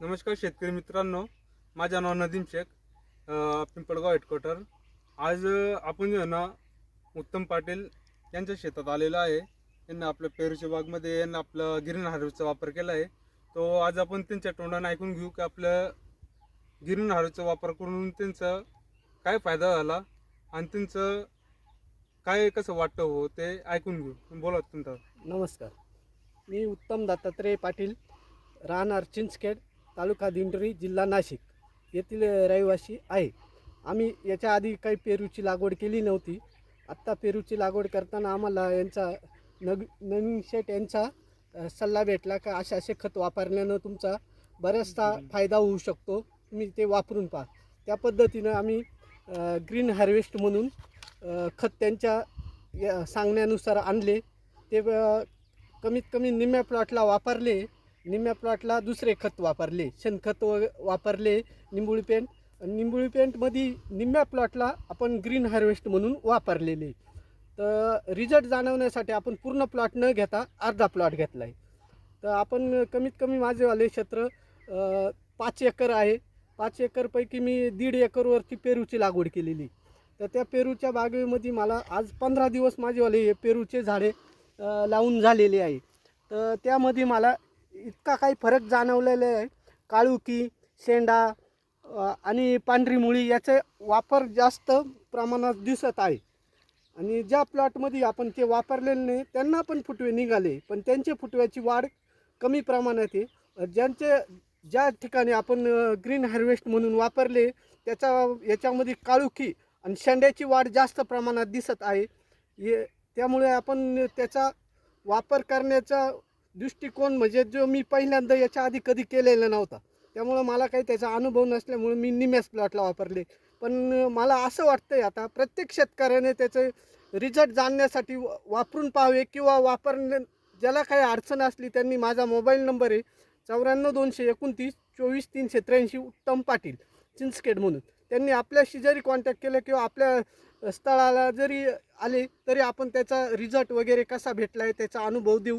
नमस्कार शेतकरी मित्रांनो. माझं नाव नदीम शेख पिंपळगाव हेडक्वार्टर. आज आपण जे आहे ना उत्तम पाटील यांच्या शेतात आलेलो आहे. यांना आपल्या पेरूच्या बागमध्ये यांना आपलं गिरण हार्वेस्टचा वापर केला आहे. तो आज आपण त्यांच्या तोंडाने ऐकून घेऊ की आपलं गिरण हार्वेस्टचा वापर करून त्यांचा काय फायदा झाला आणि त्यांचं काय कसं वाटतं हो ते ऐकून घेऊ. बोला तुमचा. नमस्कार. मी उत्तम दत्तात्रय पाटील राहणार चिंचखेड तालुका दिंडोरी जिल्हा नाशिक येथील रहिवासी आहे. आम्ही याच्या आधी काही पेरूची लागवड केली नव्हती. आत्ता पेरूची लागवड करताना आम्हाला यांचा नग नवीन शेट यांचा सल्ला भेटला का असे असे खत वापरल्यानं तुमचा बऱ्याचदा फायदा होऊ शकतो. तुम्ही ते वापरून पहा. त्या पद्धतीनं आम्ही ग्रीन हार्वेस्ट म्हणून खत त्यांच्या या सांगण्यानुसार आणले. ते कमीत कमी निम्म्या प्लॉटला वापरले. निम्म्या प्लॉटला दुसरे खत वापरले. शेणखत व वापरले निंबुळी पेंट. निंबुळी पेंटमध्ये निम्म्या प्लॉटला आपण ग्रीन हार्वेस्ट म्हणून वापरलेले. तर रिझल्ट जाणवण्यासाठी आपण पूर्ण प्लॉट न घेता अर्धा प्लॉट घेतला आहे तर आपण कमीत कमी माझेवाले क्षेत्र पाच एकर आहे. पाच एकरपैकी मी दीड एकरवरती पेरूची लागवड केलेली. तर त्या पेरूच्या बागेमध्ये मला आज पंधरा दिवस माझेवाले हे पेरूचे झाडे लावून झालेले आहे. तर त्यामध्ये मला इतका काही फरक जाणवलेला आहे. काळुकी शेंडा आणि पांढरी मुळी याचे वापर जास्त प्रमाणात दिसत आहे. आणि ज्या प्लॉटमध्ये आपण ते वापरलेले नाही त्यांना पण फुटवे निघाले. पण त्यांचे फुटव्याची वाढ कमी प्रमाणात आहे. ज्यांचे ज्या ठिकाणी आपण ग्रीन हार्वेस्ट म्हणून वापरले त्याचा याच्यामध्ये काळुखी आणि शेंड्याची वाढ जास्त प्रमाणात दिसत आहे. हे त्यामुळे आपण त्याचा वापर करण्याचा दृष्टिकोन म्हणजे जो मी पहिल्यांदा याच्या आधी कधी केलेला नव्हता. त्यामुळं मला काही त्याचा अनुभव नसल्यामुळे मी निम्याच प्लॉटला वापरले. पण मला असं वाटतंय आता प्रत्येक शेतकऱ्याने त्याचे रिझल्ट जाणण्यासाठी व- वापरून पाहावे किंवा वापरणे ज्याला काही अडचण असली त्यांनी माझा मोबाईल नंबर आहे चौऱ्याण्णव दोनशे एकोणतीस चोवीस तीनशे त्र्याऐंशी उत्तम पाटील चिंचखेड म्हणून. त्यांनी आपल्याशी जरी कॉन्टॅक्ट केलं किंवा आपल्या स्थळाला जरी आले तरी आपण त्याचा रिझल्ट वगैरे कसा भेटला आहे त्याचा अनुभव देऊ.